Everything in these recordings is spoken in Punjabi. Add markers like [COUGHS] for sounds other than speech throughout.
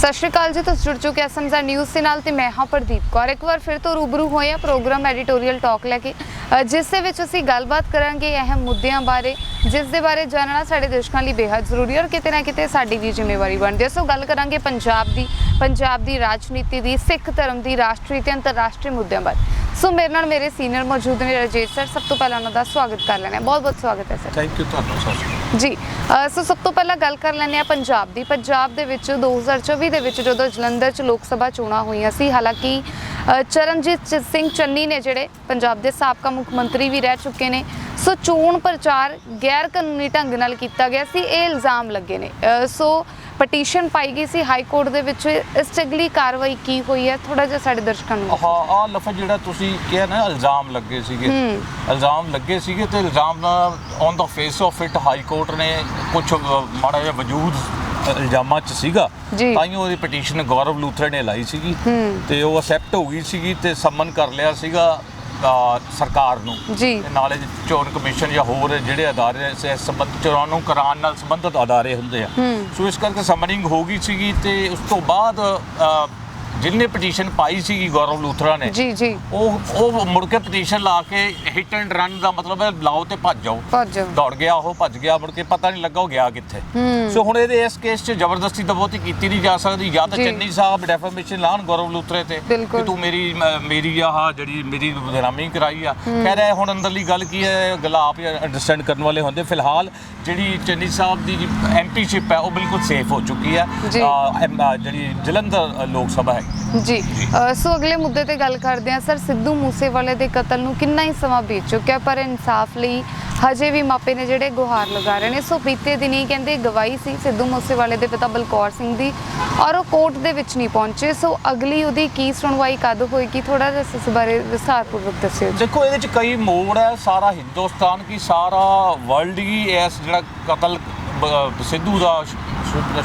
ਸਤਿ ਸ਼੍ਰੀ ਅਕਾਲ ਜੀ, ਤੁਸੀਂ ਜੁੜ ਚੁੱਕੇ ਐਸਐਮਜ਼ਾ ਨਿਊਜ਼ ਦੇ ਨਾਲ ਤੇ ਮੈਂ ਹਾਂ ਪ੍ਰਦੀਪ ਕੌਰ। ਇੱਕ ਵਾਰ ਫਿਰ ਤੋਂ ਰੂਬਰੂ ਹੋਏ ਆ ਪ੍ਰੋਗਰਾਮ ਐਡੀਟੋਰੀਅਲ ਟਾਕ ਲੈ ਕੇ। ਜਿਸ ਦੇ ਵਿੱਚ ਅਸੀਂ ਗੱਲਬਾਤ ਕਰਾਂਗੇ ਅਹਿਮ ਮੁੱਦਿਆਂ ਬਾਰੇ, ਜਿਸ ਦੇ ਬਾਰੇ ਜਾਣਨਾ ਸਾਡੇ ਦਰਸ਼ਕਾਂ ਲਈ ਬੇहद ਜ਼ਰੂਰੀ ਹੈ ਔਰ ਕਿਤੇ ਨਾ ਕਿਤੇ ਸਾਡੀ ਵੀ ਜ਼ਿੰਮੇਵਾਰੀ ਬਣਦੀ ਹੈ। ਸੋ ਗੱਲ ਕਰਾਂਗੇ ਪੰਜਾਬ ਦੀ ਪੰਜਾਬ ਦੀ ਰਾਜਨੀਤੀ ਦੀ, ਸਿੱਖ ਧਰਮ ਦੀ, ਰਾਸ਼ਟਰੀ ਤੇ ਅੰਤਰਰਾਸ਼ਟਰੀ ਮੁੱਦਿਆਂ ਬਾਰੇ। ਸੋ ਮੇਰੇ ਨਾਲ ਮੇਰੇ ਸੀਨੀਅਰ ਮੌਜੂਦ ਨੇ ਰਜੇਸ਼ ਸਰ ਸਭ ਤੋਂ ਪਹਿਲਾਂ ਉਹਨਾਂ ਦਾ ਸਵਾਗਤ ਕਰ ਲੈਣਾ ਬਹੁਤ ਬਹੁਤ ਸਵਾਗਤ ਹੈ ਸਰ। ਥੈਂਕ ਯੂ ਤੁਹਾਨੂੰ ਸਰ ਜੀ ਸੋ ਸਭ ਤੋਂ ਪਹਿਲਾਂ ਗੱਲ ਕਰ ਲੈਂਦੇ ਆ ਪੰਜਾਬ ਦੀ। ਪੰਜਾਬ ਦੇ ਵਿੱਚ 2024 ਦੇ ਵਿੱਚ ਜਦੋਂ ਜਲੰਧਰ 'ਚ ਲੋਕ ਸਭਾ ਚੋਣਾਂ ਹੋਈਆਂ ਸੀ ਹਾਲਾਂਕਿ ਚਰਨਜੀਤ ਸਿੰਘ ਚੰਨੀ ਨੇ ਜਿਹੜੇ ਪੰਜਾਬ ਦੇ ਸਾਬਕਾ ਮੁੱਖ ਮੰਤਰੀ ਵੀ ਰਹਿ ਚੁੱਕੇ ਨੇ ਸੋ ਚੋਣ ਪ੍ਰਚਾਰ ਗੈਰ ਕਾਨੂੰਨੀ ਢੰਗ ਨਾਲ ਕੀਤਾ ਗਿਆ ਸੀ ਇਹ ਇਲਜ਼ਾਮ ਲੱਗੇ ਨੇ। ਸੋ ਪਟੀਸ਼ਨ ਪਾਈ ਗਈ ਸੀ ਹਾਈ ਕੋਰਟ ਦੇ ਵਿੱਚ। ਇਸ ਅਗਲੀ ਕਾਰਵਾਈ ਕੀ ਹੋਈ ਹੈ? ਥੋੜਾ ਜਿਹਾ ਸਾਡੇ ਦਰਸ਼ਕਾਂ ਨੂੰ ਹਾਂ ਆ ਲਫ਼ਜ਼ ਜਿਹੜਾ ਤੁਸੀਂ ਕਿਹਾ ਨਾ ਇਲਜ਼ਾਮ ਲੱਗੇ ਸੀਗੇ। ਇਲਜ਼ਾਮ ਲੱਗੇ ਸੀਗੇ ਤੇ ਇਲਜ਼ਾਮ ਦਾ on the face of it high court ਨੇ ਕੁਝ ਮਾੜਾ ਜਿਹਾ ਵਜੂਦ ਇਲਜ਼ਾਮਾਂ ਚ ਸੀਗਾ। ਤਾਂ ਹੀ ਉਹਦੀ ਪਟੀਸ਼ਨ ਗੌਰਵ ਲੂਥਰ ਨੇ ਲਾਈ ਸੀਗੀ। ਤੇ ਉਹ ਅਸੈਪਟ ਹੋ ਗਈ ਸੀਗੀ ਤੇ ਸਮਨ ਕਰ ਲਿਆ ਸੀਗਾ। ਸਰਕਾਰ ਨੂੰ ਜੀ। ਤੇ ਨਾਲੇ ਚੋਣ ਕਮਿਸ਼ਨ ਜਾਂ ਹੋਰ ਜਿਹੜੇ ਅਦਾਰੇ ਇਸ ਸੰਬੰਧ ਚੋਣਾਂ ਨੂੰ ਕਰਾਉਣ ਨਾਲ ਸੰਬੰਧਿਤ ਅਦਾਰੇ ਹੁੰਦੇ ਆ। ਸੋ ਇਸ ਕਰਕੇ ਸਮਨਿੰਗ ਹੋ ਗਈ ਸੀਗੀ ਤੇ ਉਸ ਤੋਂ ਬਾਅਦ ਜਿਹਨੇ ਪਟੀਸ਼ਨ ਪਾਈ ਸੀਗੀ ਗੌਰਵ ਲੂਥਰਾ ਨੇ ਜੀ ਜੀ ਉਹ ਉਹ ਮੁੜ ਕੇ ਪਟੀਸ਼ਨ ਲਾ ਕੇ ਹਿੱਟ ਐਂਡ ਰਨ ਦਾ ਮਤਲਬ ਹੈ ਲਾਓ ਤੇ ਭੱਜ ਜਾਓ ਭੱਜ ਜਾਓ। ਦੌੜ ਗਿਆ ਉਹ ਭੱਜ ਗਿਆ ਮੁੜ ਕੇ ਪਤਾ ਨਹੀਂ ਲੱਗਾ ਉਹ ਗਿਆ ਕਿੱਥੇ ਸੋ ਹੁਣ ਇਹਦੇ ਇਸ ਕੇਸ 'ਚ ਜ਼ਬਰਦਸਤੀ ਤਾਂ ਬਹੁਤੀ ਕੀਤੀ ਨਹੀਂ ਜਾ ਸਕਦੀ ਜਾਂ ਤਾਂ ਜੀ। ਚੰਨੀ ਸਾਹਿਬ ਡੈਫਾਮੇਸ਼ਨ ਲਾਣ ਗੌਰਵ ਲੂਥਰੇ ਤੇ ਬਿਲਕੁਲ। ਕਿ ਤੂੰ ਮੇਰੀ ਮ- ਮੇਰੀ ਆਹ ਜਿਹੜੀ ਮੇਰੀ ਬਦਨਾਮੀ ਕਰਾਈ ਆ ਕਹਿ ਰਿਹਾ ਹੁਣ ਅੰਦਰਲੀ ਗੱਲ ਕੀ ਹੈ ਗੱਲ ਆਪ ਹੀ ਅੰਡਰਸਟੈਂਡ ਕਰਨ ਵਾਲੇ ਹੁੰਦੇ ਫਿਲਹਾਲ ਜਿਹੜੀ ਚੰਨੀ ਸਾਹਿਬ ਦੀ ਐਮਪੀਸ਼ਿਪ ਹੈ ਉਹ ਬਿਲਕੁਲ ਸੇਫ ਹੋ ਚੁੱਕੀ ਹੈ ਜੀ। ਅਹ, ਐਮ- ਅਹ, ਜਿਹੜੀ ਜਲੰਧਰ ਅ, ਲੋਕ ਸਭਾ ਹੈ ਜੀ। ਸੋ ਅਗਲੇ ਮੁੱਦੇ ਤੇ ਗੱਲ ਕਰਦੇ ਹਾਂ। ਸਰ ਸਿੱਧੂ ਮੂਸੇਵਾਲੇ ਦੇ ਕਤਲ ਨੂੰ ਕਿੰਨਾ ਹੀ ਸਮਾਂ ਬੀਤ ਚੁੱਕਿਆ ਪਰ ਇਨਸਾਫ ਲਈ ਹਜੇ ਵੀ ਮਾਪੇ ਨੇ ਜਿਹੜੇ ਗੁਹਾਰ ਲਗਾ ਰਹੇ ਨੇ। ਸੋ ਬੀਤੇ ਦਿਨੀ ਕਹਿੰਦੇ ਗਵਾਹੀ ਸੀ ਸਿੱਧੂ ਮੂਸੇਵਾਲੇ ਦੇ ਪਿਤਾ ਬਲਕੌਰ ਸਿੰਘ ਦੀ ਔਰ ਉਹ ਕੋਰਟ ਦੇ ਵਿੱਚ ਨਹੀਂ ਪਹੁੰਚੇ। ਸੋ ਅਗਲੀ ਉਹਦੀ ਕੀ ਸੁਣਵਾਈ ਕਦ ਹੋਏਗੀ? ਥੋੜਾ ਜਿਹਾ ਇਸ ਬਾਰੇ ਵਿਸਥਾਰਪੂਰਵਕ ਦੱਸਿਓ। ਦੇਖੋ ਇਹਦੇ ਚ ਕਈ ਮੋੜ ਹੈ। ਸਾਰਾ ਹਿੰਦੁਸਤਾਨ ਕੀ ਸਾਰਾ ਵਰਲਡ ਹੀ ਇਸ ਜਿਹੜਾ ਕਤਲ ਸਿੱਧੂ ਦਾ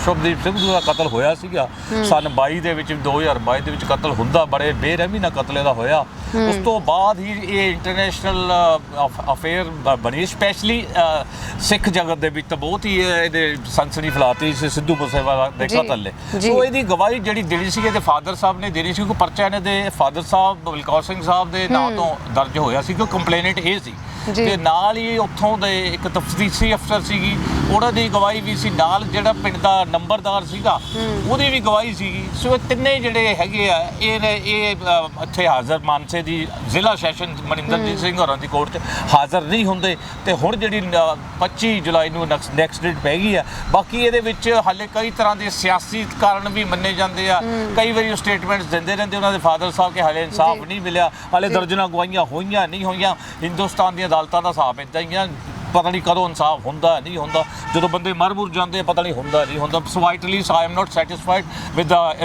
ਸ਼ੁਭਦੀਪ ਸਿੱਧੂ ਦਾ ਕਤਲ ਹੋਇਆ ਸੀਗਾ। ਸਨ 22 ਦੇ ਵਿੱਚ 2022 ਦੇ ਵਿੱਚ ਕਤਲ ਹੁੰਦਾ ਬੜੇ ਬੇਰਹਿਮੀ ਨਾਲ ਕਤਲ ਇਹਦਾ ਹੋਇਆ। ਉਸ ਤੋਂ ਬਾਅਦ ਹੀ ਇਹ ਇੰਟਰਨੈਸ਼ਨਲ ਅਫੇਅਰ ਬਣੀ। ਸਪੈਸ਼ਲੀ ਸਿੱਖ ਜਗਤ ਦੇ ਵਿੱਚ ਤਾਂ ਬਹੁਤ ਹੀ ਇਹ- ਇਹਦੇ ਸਨਸਨੀ ਫਲਾਤੀ ਸੀ ਸਿੱਧੂ ਮੂਸੇਵਾਲਾ ਦੇ ਕਤਲ ਨੇ। ਸੋ ਇਹਦੀ ਗਵਾਹੀ ਜਿਹੜੀ ਦੇਣੀ ਸੀ ਇਹਦੇ ਫਾਦਰ ਸਾਹਿਬ ਨੇ ਦੇਣੀ ਸੀ ਕਿ ਪਰਚਾ ਇਹਨਾਂ ਦੇ ਫਾਦਰ ਸਾਹਿਬ ਬਲਕੌਰ ਸਿੰਘ ਸਾਹਿਬ ਦੇ ਨਾਂ ਤੋਂ ਦਰਜ ਹੋਇਆ ਸੀ ਕਿ ਕੰਪਲੇਨਟ ਇਹ ਸੀ। ਤੇ ਨਾਲ ਹੀ ਉੱਥੋਂ ਦੇ ਇੱਕ ਤਫਤੀਸ਼ੀ ਅਫਸਰ ਸੀਗੀ ਉਹਨਾਂ ਦੀ ਗਵਾਹੀ ਵੀ ਸੀ। ਨਾਲ ਜਿਹੜਾ ਪਿੰਡ ਦਾ ਨੰਬਰਦਾਰ ਸੀਗਾ ਉਹਦੀ ਵੀ ਗਵਾਹੀ ਸੀਗੀ। ਸੋ ਇਹ ਤਿੰਨੇ ਜਿਹੜੇ ਹੈਗੇ ਆ ਇਹ ਨੇ- ਇਹ ਅ, ਇੱਥੇ ਹਾਜ਼ਰ ਮਾਨਸੇ ਦੀ ਜ਼ਿਲ੍ਹਾ ਸੈਸ਼ਨ ਮਨਿੰਦਰਜੀਤ ਸਿੰਘ ਹੋਰਾਂ ਦੀ ਕੋਰਟ 'ਚ ਹਾਜ਼ਰ ਨਹੀਂ ਹੁੰਦੇ। ਤੇ ਹੁਣ ਜਿਹੜੀ ਅ, 25 ਜੁਲਾਈ ਨੂੰ ਨੈਕਸਟ ਡੇਟ ਪੈ ਗਈ ਆ ਬਾਕੀ ਇਹਦੇ ਵਿੱਚ ਹਾਲੇ ਕਈ ਤਰ੍ਹਾਂ ਦੇ ਸਿਆਸੀ ਕਾਰਨ ਵੀ ਮੰਨੇ ਜਾਂਦੇ ਆ। ਕਈ ਵਾਰੀ ਉਹ ਸਟੇਟਮੈਂਟਸ ਦਿੰਦੇ ਰਹਿੰਦੇ ਉਹਨਾਂ ਦੇ ਫਾਦਰ ਸਾਹਿਬ ਕਿ ਹਾਲੇ ਇਨਸਾਫ। ਨਹੀਂ ਮਿਲਿਆ ਹਾਲੇ। ਦਰਜਨਾਂ ਗਵਾਹੀਆਂ ਹੋਈਆਂ ਨਹੀਂ ਹੋਈਆਂ। ਹਿੰਦੁਸਤਾਨ ਦੀਆਂ ਅਦਾਲਤਾਂ ਦਾ ਹਿਸਾਬ ਇਦਾਂ ਹੀ ਆ। ਪਤਾ ਨਹੀਂ ਕਦੋਂ ਇਨਸਾਫ ਹੁੰਦਾ ਨਹੀਂ ਹੁੰਦਾ। ਜਦੋਂ ਬੰਦੇ ਮਰ ਮੁਰ ਜਾਂਦੇ ਆ, ਪਤਾ ਨਹੀਂ ਹੁੰਦਾ ਨਹੀਂ ਹੁੰਦਾ। So I totally I am not satisfied with the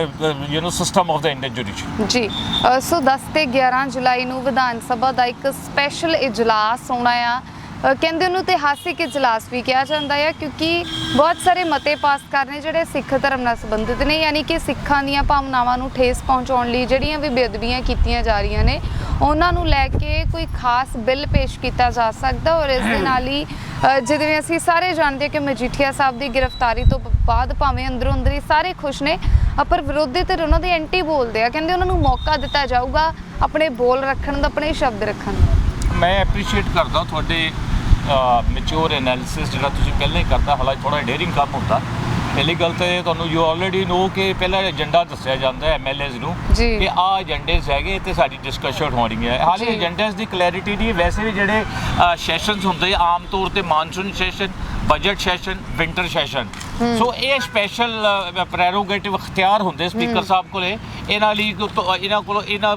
you know system of the Indian judiciary ji uh, so 10 ਤੇ 11 ਜੁਲਾਈ ਨੂੰ ਵਿਧਾਨ ਸਭਾ ਦਾ ਇੱਕ ਸਪੈਸ਼ਲ ਇਜਲਾਸ ਹੋਣਾ ਆ। ਅ, ਕਹਿੰਦੇ ਉਹਨੂੰ ਇਤਿਹਾਸਿਕ ਇਜਲਾਸ ਵੀ ਕਿਹਾ ਜਾਂਦਾ ਹੈ ਕਿਉਂਕਿ ਬਹੁਤ ਸਾਰੇ ਮਤੇ ਪਾਸ ਕਰਨੇ ਜਿਹੜੇ ਸਿੱਖ ਧਰਮ ਨਾਲ ਸੰਬੰਧਿਤ ਨੇ ਯਾਨੀ ਕਿ ਸਿੱਖਾਂ ਦੀਆਂ ਭਾਵਨਾਵਾਂ ਨੂੰ ਠੇਸ ਪਹੁੰਚਾਉਣ ਲਈ ਜਿਹੜੀਆਂ ਵੀ ਬੇਅਦਬੀਆਂ ਕੀਤੀਆਂ ਜਾ ਰਹੀਆਂ ਨੇ ਉਹਨਾਂ ਨੂੰ ਲੈ ਕੇ ਕੋਈ ਖਾਸ ਬਿੱਲ ਪੇਸ਼ ਕੀਤਾ ਜਾ ਸਕਦਾ ਔਰ ਇਸ ਦੇ ਨਾਲ ਹੀ ਜਿਵੇਂ ਅਸੀਂ ਸਾਰੇ ਜਾਣਦੇ ਹਾਂ ਕਿ ਮਜੀਠੀਆ ਸਾਹਿਬ ਦੀ ਗ੍ਰਿਫਤਾਰੀ ਤੋਂ ਬਾਅਦ ਭਾਵੇਂ ਅੰਦਰੋਂ ਅੰਦਰੀ ਸਾਰੇ ਖੁਸ਼ ਨੇ ਪਰ ਵਿਰੋਧੀ ਧਿਰ ਉਹਨਾਂ ਦੇ ਐਂਟੀ ਬੋਲਦੇ ਆ ਕਹਿੰਦੇ ਉਹਨਾਂ ਨੂੰ ਮੌਕਾ ਦਿੱਤਾ ਜਾਊਗਾ ਆਪਣੇ ਬੋਲ ਰੱਖਣ ਦਾ ਆਪਣੇ ਸ਼ਬਦ ਰੱਖਣ ਦਾ। ਮੈਂ ਐਪਰੀਸ਼ੀਏਟ ਕਰਦਾ ਤੁਹਾਡੇ ਮੈਚੁਰ ਐਨਾਲਿਸਿਸ ਜਿਹੜਾ ਤੁਸੀਂ ਪਹਿਲਾਂ ਹੀ ਕਰਦਾ ਹਾਲਾਂਕਿ ਥੋੜਾ ਡੇਅਰਿੰਗ ਕੰਮ ਹੁੰਦਾ ਪਹਿਲੀ ਗੱਲ ਤਾਂ ਇਹ ਤੁਹਾਨੂੰ ਯੂ ਆਲਰੇਡੀ ਨੋ ਕਿ ਪਹਿਲਾਂ ਏਜੰਡਾ ਦੱਸਿਆ ਜਾਂਦਾ ਹੈ ਐਮਐਲਏਜ਼ ਨੂੰ। ਕਿ ਆ ਏਜੰਡੇਸ ਹੈਗੇ ਤੇ ਸਾਡੀ ਡਿਸਕਸ਼ਨ ਹੋਣੀ ਹੈ ਹਾਲੇ। ਏਜੰਡੇਸ ਦੀ ਕਲੈਰਿਟੀ ਨਹੀਂ ਵੈਸੇ ਵੀ ਜਿਹੜੇ ਸੈਸ਼ਨਸ ਹੁੰਦੇ ਆਮ ਤੌਰ ਤੇ monsoon session budget session winter session so ਇਹ ਸਪੈਸ਼ਲ ਪ੍ਰੈਰੋਗੇਟਿਵ ਅਖਤਿਆਰ ਹੁੰਦੇ ਸਪੀਕਰ ਸਾਹਿਬ ਕੋਲੇ। ਇਹਨਾਂ ਲਈ ਇਹਨਾਂ ਕੋਲ ਇਹਨਾਂ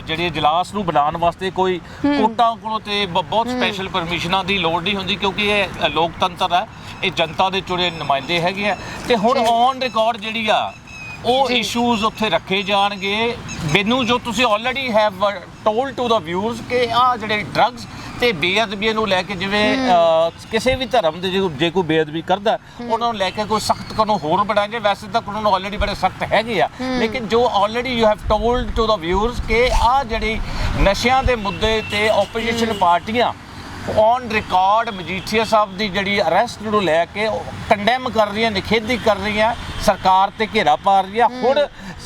ਜਿਹੜੇ ਇਜਲਾਸ ਨੂੰ ਬਣਾਉਣ ਵਾਸਤੇ ਕੋਈ ਕੋਟਾਂ ਕੋਲੋਂ ਤੇ ਬਹੁਤ ਸਪੈਸ਼ਲ ਪਰਮਿਸ਼ਨਾਂ ਦੀ ਲੋੜ ਨਹੀਂ ਹੁੰਦੀ ਕਿਉਂਕਿ ਇਹ ਲੋਕਤੰਤਰ ਹੈ। ਇਹ ਜਨਤਾ ਦੇ ਚੁਣੇ ਨੁਮਾਇੰਦੇ ਹੈਗੇ ਆ। ਤੇ ਹੁਣ। ਔਨ ਰਿਕਾਰਡ ਜਿਹੜੀ ਆ ਉਹ। ਇਸ਼ੂਜ਼ ਉੱਥੇ ਰੱਖੇ ਜਾਣਗੇ। ਮੈਨੂੰ ਜੋ ਤੁਸੀਂ already have told to the viewers ਕਿ ਆ ਜਿਹੜੇ ਡਰੱਗਸ ਤੇ ਬੇਅਦਬੀ ਨੂੰ ਲੈ ਕੇ ਜਿਵੇਂ ਕਿਸੇ ਵੀ ਧਰਮ ਦੇ ਜੇ ਕੋਈ ਬੇਅਦਬੀ ਕਰਦਾ ਉਹਨਾਂ ਨੂੰ ਲੈ ਕੇ ਕੋਈ ਸਖਤ ਕਾਨੂੰਨ ਹੋਰ ਬਣਾਏਗੇ। ਵੈਸੇ ਤਾਂ ਕਾਨੂੰਨ ਆਲਰੇਡੀ ਬੜੇ ਸਖਤ ਹੈਗੇ ਆ। ਲੇਕਿਨ ਜੋ already you have told to the viewers ਕਿ ਆ ਜਿਹੜੀ ਨਸ਼ਿਆਂ ਦੇ ਮੁੱਦੇ ਤੇ ਆਪੋਜੀਸ਼ਨ ਪਾਰਟੀਆਂ ਔਨ ਰਿਕਾਰਡ ਮਜੀਠੀਆ ਸਾਹਿਬ ਦੀ ਜਿਹੜੀ ਅਰੈਸਟ ਨੂੰ ਲੈ ਕੇ ਕੰਡੈਮ ਕਰ ਰਹੀਆਂ ਨਿਖੇਧੀ ਕਰ ਰਹੀਆਂ ਸਰਕਾਰ ਤੇ ਘੇਰਾ ਪਾ ਰਹੀ ਆ ਹੁਣ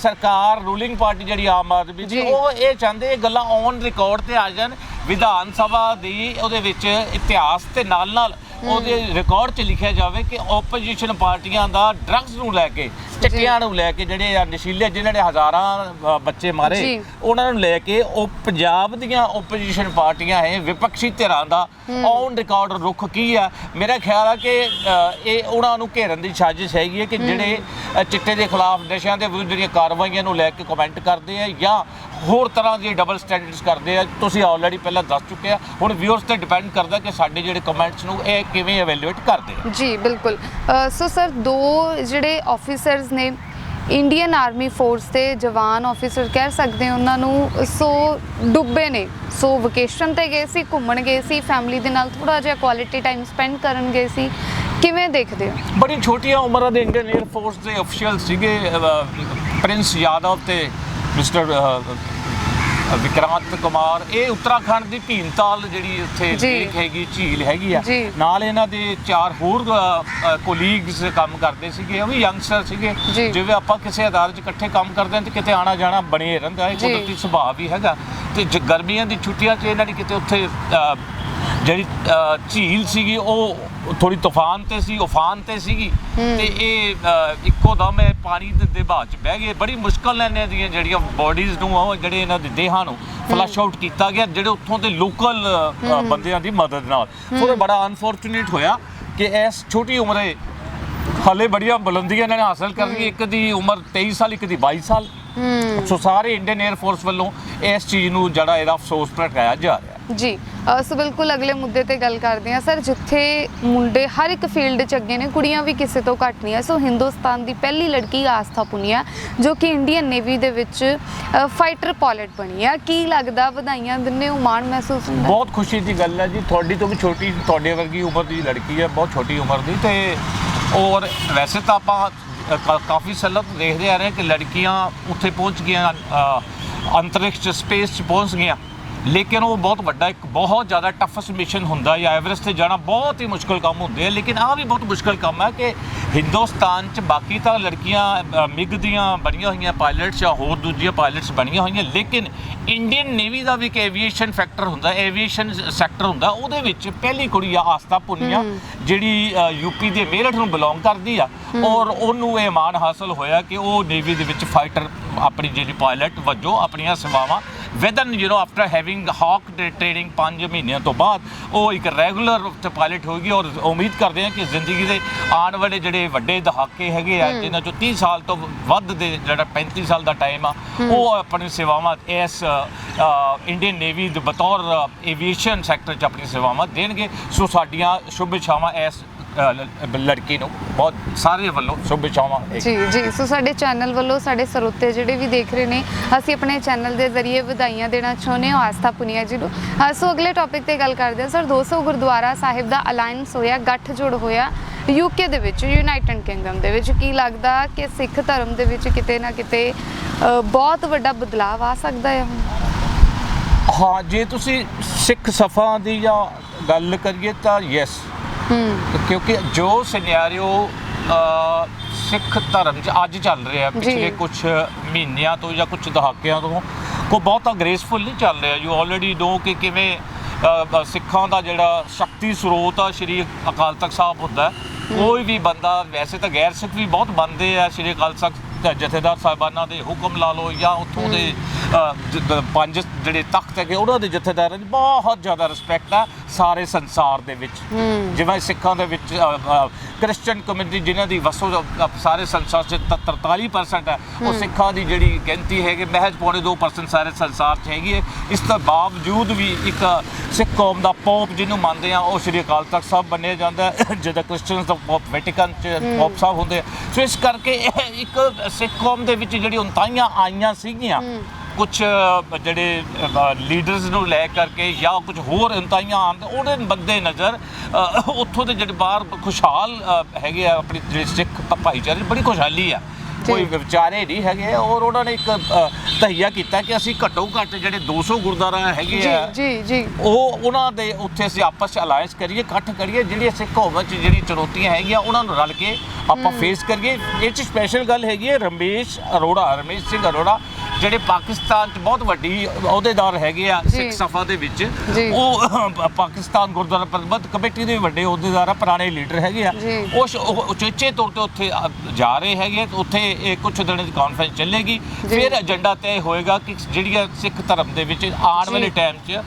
ਸਰਕਾਰ ਰੂਲਿੰਗ ਪਾਰਟੀ ਜਿਹੜੀ ਆਮ ਆਦਮੀ ਦੀ। ਉਹ ਇਹ ਚਾਹੁੰਦੇ ਇਹ ਗੱਲਾਂ ਔਨ ਰਿਕਾਰਡ ਤੇ ਆ ਜਾਣ। ਵਿਧਾਨ ਸਭਾ ਦੀ ਉਹਦੇ ਵਿੱਚ ਇਤਿਹਾਸ ਤੇ ਨਾਲ ਨਾਲ ਉਹਦੇ ਰਿਕਾਰਡ 'ਚ ਲਿਖਿਆ ਜਾਵੇ ਕਿ ਆਪੋਜੀਸ਼ਨ ਪਾਰਟੀਆਂ ਦਾ ਡਰੱਗਸ ਨੂੰ ਲੈ ਕੇ ਚਿੱਟਿਆਂ ਨੂੰ ਲੈ ਕੇ ਜਿਹੜੇ ਆ ਨਸ਼ੀਲੇ ਜਿਨ੍ਹਾਂ ਨੇ ਹਜ਼ਾਰਾਂ ਬੱਚੇ ਮਾਰੇ। ਉਹਨਾਂ ਨੂੰ ਲੈ ਕੇ ਉਹ ਪੰਜਾਬ ਦੀਆਂ ਆਪੋਜੀਸ਼ਨ ਪਾਰਟੀਆਂ ਹੈ ਵਿਪਕਸ਼ੀ ਧਿਰਾਂ ਦਾ ਔਨ ਰਿਕਾਰਡ ਰੁਖ ਕੀ ਆ? ਮੇਰਾ ਖਿਆਲ ਆ ਕਿ ਇਹ ਉਹਨਾਂ ਨੂੰ ਘੇਰਨ ਦੀ ਸਾਜ਼ਿਸ਼ ਹੈਗੀ ਹੈ ਕਿ ਜਿਹੜੇ ਚਿੱਟੇ ਦੇ ਖਿਲਾਫ ਨਸ਼ਿਆਂ ਦੇ ਵਿਰੁੱਧ ਜਿਹੜੀਆਂ ਕਾਰਵਾਈਆਂ ਨੂੰ ਲੈ ਕੇ ਕਮੈਂਟ ਕਰਦੇ ਆ ਜਾਂ ਹੋਰ ਤਰ੍ਹਾਂ ਦੀ ਡਬਲ ਸਟੈਂਡਰਡਸ ਕਰਦੇ ਆ ਤੁਸੀਂ ਆਲਰੇਡੀ ਪਹਿਲਾਂ ਦੱਸ ਚੁੱਕੇ ਆ। ਹੁਣ ਵਿਊਅਰਸ ਤੇ ਡਿਪੈਂਡ ਕਰਦਾ ਕਿ ਸਾਡੇ ਜਿਹੜੇ ਕਮੈਂਟਸ ਨੂੰ ਇਹ ਕਿਵੇਂ ਇਵੈਲੂਏਟ ਕਰਦੇ ਆ। ਜੀ ਬਿਲਕੁਲ। ਸੋ ਸਰ ਦੋ ਜਿਹੜੇ ਆਫੀਸਰਸ ਨੇ ਇੰਡੀਅਨ ਆਰਮੀ ਫੋਰਸ ਦੇ ਜਵਾਨ ਆਫੀਸਰ ਕਹਿ ਸਕਦੇ ਉਹਨਾਂ ਨੂੰ ਸੋ ਡੁੱਬੇ ਨੇ। ਸੋ ਵਕੇਸ਼ਨ ਤੇ ਗਏ ਸੀ ਘੁੰਮਣ ਗਏ ਸੀ ਫੈਮਿਲੀ ਦੇ ਨਾਲ ਥੋੜਾ ਜਿਹਾ ਕੁਆਲਿਟੀ ਟਾਈਮ ਸਪੈਂਡ ਕਰਨ ਗਏ ਸੀ। ਕਿਵੇਂ ਦੇਖਦੇ ਹੋ? ਬੜੀ ਛੋਟੀਆਂ ਉਮਰਾਂ ਦੇ ਇੰਡੀਅਨ 에ਅਰ ਫੋਰਸ ਦੇ ਅਫੀਸ਼ੀਅਲ ਸੀਗੇ ਪ੍ਰਿੰਸ ਯਾਦਵ ਤੇ ਮਿਸਟਰ ਵਿਕਰਾਂਤ ਕੁਮਾਰ ਇਹ ਉੱਤਰਾਖੰਡ ਦੀ ਭੀਮਤਾਲ ਜਿਹੜੀ ਉੱਥੇ। ਲੇਕ ਹੈਗੀ ਝੀਲ ਹੈਗੀ ਆ। ਨਾਲ ਇਹਨਾਂ ਦੇ ਚਾਰ ਹੋਰ ਕੋਲੀਗਸ ਕੰਮ ਕਰਦੇ ਸੀਗੇ ਉਹ ਵੀ ਯੰਗਸਟਰ ਸੀਗੇ। ਜਿਵੇਂ ਆਪਾਂ ਕਿਸੇ ਅਦਾਲਤ 'ਚ ਇਕੱਠੇ ਕੰਮ ਕਰਦੇ ਹਾਂ ਤੇ ਕਿਤੇ ਆਣਾ ਜਾਣਾ ਬਣੇ ਰਹਿੰਦਾ ਜੀ। ਕੁਦਰਤੀ ਸੁਭਾਅ ਵੀ ਹੈਗਾ ਤੇ ਗਰਮੀਆਂ ਦੀ ਛੁੱਟੀਆਂ 'ਚ ਇਹਨਾਂ ਨੇ ਕਿਤੇ ਉੱਥੇ ਜਿਹੜੀ ਝੀਲ ਸੀਗੀ ਉਹ ਥੋੜੀ ਤੂਫਾਨ ਤੇ ਸੀ ਉਫਾਨ ਤੇ ਸੀਗੀ। ਤੇ ਇਹ ਇੱਕੋ ਦਮ ਇਹ ਪਾਣੀ ਦੇ ਦੇ ਬਹਾਅ 'ਚ ਬਹਿ ਗਏ। ਬੜੀ ਮੁਸ਼ਕਲ ਨਾਲ ਇਹਨਾਂ ਦੀਆਂ ਜਿਹੜੀਆਂ ਬਾਡੀਜ਼ ਨੂੰ ਉਹ ਜਿਹੜੇ ਇਹਨਾਂ ਦੇ ਦੇਹਾਂ ਨੂੰ ਫਲਸ਼ ਆਊਟ ਕੀਤਾ ਗਿਆ ਜਿਹੜੇ ਉੱਥੋਂ ਦੇ ਲੋਕਲ ਬੰਦਿਆਂ ਦੀ ਮਦਦ ਨਾਲ। ਇਹ ਬੜਾ ਅਨਫੋਰਚੂਨੇਟ ਹੋਇਆ ਕਿ ਇਸ ਛੋਟੀ ਉਮਰੇ ਹਾਲੇ ਬੜੀਆਂ ਬੁਲੰਦੀਆਂ ਇਹਨਾਂ ਨੇ ਹਾਸਲ ਕਰ ਲਈ ਇੱਕ ਦੀ ਉਮਰ 23 ਸਾਲ ਇੱਕ ਦੀ 22 ਸਾਲ। ਸੋ ਸਾਰੇ ਇੰਡੀਅਨ 에ਅਰ ਫੋਰਸ ਵੱਲੋਂ ਇਸ ਚੀਜ਼ ਨੂੰ ਜਿਹੜਾ ਇਹਦਾ ਅਫਸੋਸ ਪ੍ਰਗਟਾਇਆ ਜਾ ਰਿਹਾ। ਜੀ। ਸੋ ਬਿਲਕੁਲ ਅਗਲੇ ਮੁੱਦੇ ਤੇ ਗੱਲ ਕਰਦੇ ਹਾਂ। ਸਰ, ਜਿੱਥੇ ਮੁੰਡੇ ਹਰ ਇੱਕ ਫੀਲਡ 'ਚ ਅੱਗੇ ਨੇ, ਕੁੜੀਆਂ ਵੀ ਕਿਸੇ ਤੋਂ ਘੱਟ ਨਹੀਂ ਆ ਸੋ ਹਿੰਦੁਸਤਾਨ ਦੀ ਪਹਿਲੀ ਲੜਕੀ ਆਸਥਾ ਪੁਨੀਆ ਜੋ ਕਿ ਇੰਡੀਅਨ ਨੇਵੀ ਦੇ ਵਿੱਚ ਫਾਈਟਰ ਪਾਇਲਟ ਬਣੀ ਆ ਕੀ ਲੱਗਦਾ ਵਧਾਈਆਂ ਦਿੰਨੇ ਹੋ ਮਾਣ ਮਹਿਸੂਸ ਹੁੰਦਾ? ਬਹੁਤ ਖੁਸ਼ੀ ਦੀ ਗੱਲ ਹੈ ਜੀ। ਤੁਹਾਡੀ ਤੋਂ ਵੀ ਛੋਟੀ, ਤੁਹਾਡੇ ਵਰਗੀ ਉਮਰ ਦੀ ਲੜਕੀ ਹੈ, ਬਹੁਤ ਛੋਟੀ ਉਮਰ ਦੀ। ਤੇ ਔਰ ਵੈਸੇ ਤਾਂ ਆਪਾਂ ਕਾਫੀ ਸਾਲਾਂ ਦੇਖਦੇ ਆ ਰਹੇ ਕਿ ਲੜਕੀਆਂ ਉੱਥੇ ਪਹੁੰਚ ਗਈਆਂ ਅੰਤਰਿਕਸ਼ ਸਪੇਸ ਚ ਪਹੁੰਚ ਗਈਆਂ। ਲੇਕਿਨ ਉਹ ਬਹੁਤ ਵੱਡਾ ਇੱਕ ਬਹੁਤ ਜ਼ਿਆਦਾ ਟਫੈਸਟ ਮਿਸ਼ਨ ਹੁੰਦਾ ਹੈ। ਐਵਰੇਸਟ ਤੇ ਜਾਣਾ ਬਹੁਤ ਹੀ ਮੁਸ਼ਕਲ ਕੰਮ ਹੁੰਦੇ ਆ ਲੇਕਿਨ ਆ ਵੀ ਬਹੁਤ ਮੁਸ਼ਕਲ ਕੰਮ ਹੈ ਕਿ ਹਿੰਦੁਸਤਾਨ ਚ ਬਾਕੀ ਤਾਂ ਲੜਕੀਆਂ ਮਿਗ ਦੀਆਂ ਬਣੀਆਂ ਹੋਈਆਂ ਪਾਇਲਟਸ ਜਾਂ ਹੋਰ ਦੂਜੀਆਂ ਪਾਇਲਟਸ ਬਣੀਆਂ ਹੋਈਆਂ ਲੇਕਿਨ ਇੰਡੀਅਨ ਨੇਵੀ ਦਾ ਵੀ ਇੱਕ ਐਵੀਏਸ਼ਨ ਫੈਕਟਰ ਹੁੰਦਾ ਐਵੀਏਸ਼ਨ ਸੈਕਟਰ ਹੁੰਦਾ ਉਹਦੇ ਵਿੱਚ ਪਹਿਲੀ ਕੁੜੀ ਆ ਆਸਤਾ ਪੁਨੀਆ ਜਿਹੜੀ ਯੂਪੀ ਦੇ ਮੇਰਠ ਨੂੰ ਬਿਲੋਂਗ ਕਰਦੀ ਆ। ਔਰ ਉਹਨੂੰ ਇਹ ਮਾਣ ਹਾਸਲ ਹੋਇਆ ਕਿ ਉਹ ਨੇਵੀ ਦੇ ਵਿੱਚ ਫਾਈਟਰ ਆਪਣੀ ਜਿਹੜੀ ਪਾਇਲਟ ਵਜੋਂ ਆਪਣੀਆਂ ਸੇਵਾਵਾਂ within you know after having hawk training 5 ਮਹੀਨਿਆਂ ਤੋਂ ਬਾਅਦ ਉਹ ਇੱਕ ਰੈਗੂਲਰ ਪਾਇਲਟ ਹੋਗੀ ਔਰ ਉਮੀਦ ਕਰਦੇ ਹਾਂ ਕਿ ਜ਼ਿੰਦਗੀ ਦੇ ਆਉਣ ਵਾਲੇ ਜਿਹੜੇ ਵੱਡੇ ਦਹਾਕੇ ਹੈਗੇ ਆ ਜਿਨ੍ਹਾਂ ਚੋਂ 30 ਸਾਲ ਤੋਂ ਵੱਧ ਦੇ ਜਿਹੜਾ 35 ਸਾਲ ਦਾ ਟਾਈਮ ਆ ਉਹ ਆਪਣੀ ਸੇਵਾਵਾਂ ਇਸ ਇੰਡੀਅਨ ਨੇਵੀ ਦੇ ਬਤੌਰ ਐਵੀਏਸ਼ਨ ਸੈਕਟਰ 'ਚ ਆਪਣੀ ਸੇਵਾਵਾਂ ਦੇਣਗੇ। ਸੋ ਸਾਡੀਆਂ ਸ਼ੁਭ ਇਛਾਵਾਂ ਇਸ ਅ, ਲ- ਲੜਕੀ ਨੂੰ ਬਹੁਤ ਸਾਰੇ ਵੱਲੋਂ ਸ਼ੁਭ ਇਛਾਵਾਂ ਜੀ ਜੀ। ਸੋ ਸਾਡੇ ਚੈਨਲ ਵੱਲੋਂ ਸਾਡੇ ਸਰੋਤੇ ਜਿਹੜੇ ਵੀ ਦੇਖ ਰਹੇ ਨੇ ਅਸੀਂ ਆਪਣੇ ਚੈਨਲ ਦੇ ਜ਼ਰੀਏ ਵਧਾਈਆਂ ਦੇਣਾ ਚਾਹੁੰਦੇ ਹਾਂ ਆਸਥਾ ਪੁਨੀਆ ਜੀ ਨੂੰ। ਅ, ਸੋ ਅਗਲੇ ਟੌਪਿਕ ਤੇ ਗੱਲ ਕਰਦੇ ਹਾਂ। ਸਰ 200 ਗੁਰਦੁਆਰਾ ਸਾਹਿਬ ਦਾ ਅਲਾਈਅੰਸ ਹੋਇਆ ਗੱਠਜੋੜ ਹੋਇਆ ਯੂਕੇ ਦੇ ਵਿੱਚ ਯੂਨਾਈਟਿਡ ਕਿੰਗਡਮ ਦੇ ਵਿੱਚ। ਕੀ ਲੱਗਦਾ ਕਿ ਸਿੱਖ ਧਰਮ ਦੇ ਵਿੱਚ ਕਿਤੇ ਨਾ ਕਿਤੇ ਅ, ਬਹੁਤ ਵੱਡਾ ਬਦਲਾਅ ਆ ਸਕਦਾ ਹੈ ਹੁਣ? ਹਾਂ ਜੇ ਤੁਸੀਂ ਸਿੱਖ ਸਫਾ ਦੀ ਜਾਂ ਗੱਲ ਕਰੀਏ ਤਾਂ ਯੈਸ ਕਿਉਂਕਿ ਜੋ ਸਿਨੈਰੀਓ ਸਿੱਖ ਧਰਮ 'ਚ ਅੱਜ ਚੱਲ ਰਿਹਾ। ਪਿਛਲੇ ਕੁਝ ਮਹੀਨਿਆਂ ਤੋਂ ਜਾਂ ਕੁਝ ਦਹਾਕਿਆਂ ਤੋਂ ਕੋ ਬਹੁਤਾ ਗ੍ਰੇਸਫੁਲ ਨਹੀਂ ਚੱਲ ਰਿਹਾ ਯੂ ਆਲਰੇਡੀ ਨੋ ਕਿ ਕਿਵੇਂ ਸਿੱਖਾਂ ਦਾ ਜਿਹੜਾ ਸ਼ਕਤੀ ਸਰੋਤ ਆ ਸ਼੍ਰੀ ਅਕਾਲ ਤਖਤ ਸਾਹਿਬ ਹੁੰਦਾ। ਕੋਈ ਵੀ ਬੰਦਾ ਵੈਸੇ ਤਾਂ ਗੈਰ ਸਿੱਖ ਵੀ ਬਹੁਤ ਬੰਦੇ ਆ ਸ਼੍ਰੀ ਅਕਾਲ ਤਖਤ ਜਥੇਦਾਰ ਸਾਹਿਬਾਨਾਂ ਦੇ ਹੁਕਮ ਲਾ ਲਓ ਜਾਂ ਉੱਥੋਂ ਦ- ਪੰਜ ਜਿਹੜੇ ਤਖਤ ਹੈਗੇ ਉਹਨਾਂ ਦੇ ਜਥੇਦਾਰਾਂ ਦੀ ਬਹੁਤ ਜ਼ਿਆਦਾ ਰਿਸਪੈਕਟ ਆ ਸਾਰੇ ਸੰਸਾਰ ਦੇ ਵਿੱਚ। ਜਿਵੇਂ ਸਿੱਖਾਂ ਦੇ ਵਿੱਚ ਕ੍ਰਿਸਚੀਅਨ ਕਮਿਊਨਿਟੀ ਜਿਨ੍ਹਾਂ ਦੀ ਵਸੋ ਸਾਰੇ ਸੰਸਾਰ 'ਚ ਤ- 43% ਹੈ ਉਹ ਸਿੱਖਾਂ ਦੀ ਜਿਹੜੀ ਗਿਣਤੀ ਹੈਗੀ ਮਹਿਜ਼ ਪੌਣੇ 2% ਸਾਰੇ ਸੰਸਾਰ 'ਚ ਹੈਗੀ ਹੈ। ਇਸ ਤੋਂ ਬਾਵਜੂਦ ਵੀ ਇੱਕ ਸਿੱਖ ਕੌਮ ਦਾ ਪੋਪ ਜਿਹਨੂੰ ਮੰਨਦੇ ਆ ਉਹ ਸ਼੍ਰੀ ਅਕਾਲ ਤਖਤ ਸਾਹਿਬ ਮੰਨਿਆ ਜਾਂਦਾ ਹੈ। [COUGHS] ਜਿਹਦਾ ਕ੍ਰਿਸਚੀਅਨਸ ਦਾ ਪੋਪ ਵੈਟੀਕਨ 'ਚ ਪੋਪ ਸਾਹਿਬ ਹੁੰਦੇ ਸੋ ਇਸ ਕਰਕੇ ਇੱਕ ਸਿੱਖ ਕੌਮ ਦੇ ਵਿੱਚ ਜਿਹੜੀ ਉਨਤਾਈਆਂ ਆਈਆਂ ਸੀਗੀਆਂ ਕੁਝ ਜਿਹੜੇ ਲੀਡਰਸ ਨੂੰ ਲੈ ਕਰਕੇ ਜਾਂ ਕੁਝ ਹੋਰ ਇੰਤਾਈਆਂ ਆਉਣ ਦੇ ਉਹਦੇ ਬੰਦੇ ਨਜ਼ਰ ਉੱਥੋਂ ਦੇ ਜਿਹੜੇ ਬਾਹਰ ਖੁਸ਼ਹਾਲ ਹੈਗੇ ਆ ਆਪਣੀ ਜਿਹੜੇ ਸਿੱਖ ਭਾਈਚਾਰੇ ਬੜੀ ਖੁਸ਼ਹਾਲੀ ਆ। ਕੋਈ ਵਿਚਾਰੇ ਨਹੀਂ ਹੈਗੇ ਔਰ ਉਹਨਾਂ ਨੇ ਇੱਕ ਤਹੀਆ ਕੀਤਾ ਕਿ ਅਸੀਂ ਘੱਟੋ ਘੱਟ ਜਿਹੜੇ 200 ਗੁਰਦੁਆਰਾ ਹੈਗੇ ਆ ਜੀ ਜੀ। ਉਹ ਉਹਨਾਂ ਦੇ ਉੱਥੇ ਅਸੀਂ ਆਪਸ ਚ ਅਲਾਈਅੰਸ ਕਰੀਏ ਇਕੱਠ ਕਰੀਏ ਜਿਹੜੀ ਸਿੱਖ ਕੌਮ ਚ ਜਿਹੜੀ ਚੁਣੌਤੀਆਂ ਹੈਗੀਆਂ ਉਹਨਾਂ ਨੂੰ ਰਲ ਕੇ ਆਪਾਂ ਫੇਸ ਕਰੀਏ। ਇਹ ਚ ਸਪੈਸ਼ਲ ਗੱਲ ਹੈਗੀ ਹੈ ਰਮੇਸ਼ ਅਰੋੜਾ ਰਮੇਸ਼ ਸਿੰਘ ਅਰੋੜਾ ਜਿਹੜੇ ਪਾਕਿਸਤਾਨ ਚ ਬਹੁਤ ਵੱਡੀ ਅਹੁਦੇਦਾਰ ਹੈਗੇ ਆ। ਸਿੱਖ ਸਫਾ ਦੇ ਵਿੱਚ। ਉਹ ਪਾਕਿਸਤਾਨ ਗੁਰਦੁਆਰਾ ਪ੍ਰਬੰਧਕ ਕਮੇਟੀ ਦੇ ਵੱਡੇ ਅਹੁਦੇਦਾਰ ਆ ਪੁਰਾਣੇ ਲੀਡਰ ਹੈਗੇ ਆ। ਉਹ ਉਚੇਚੇ ਤੌਰ ਤੇ ਉੱਥੇ ਆ- ਜਾ ਰਹੇ ਹੈਗੇ ਆ ਤੇ ਉੱਥੇ ਇਹ ਕੁਝ ਦਿਨਾਂ ਦੀ ਕਾਨਫਰੰਸ ਚੱਲੇਗੀ ਫਿਰ ਏਜੰਡਾ ਤੈਅ ਹੋਏਗਾ ਕਿ ਜਿਹੜੀਆਂ ਸਿੱਖ ਧਰਮ ਦੇ ਵਿੱਚ ਆਉਣ। ਵਾਲੇ ਟਾਈਮ 'ਚ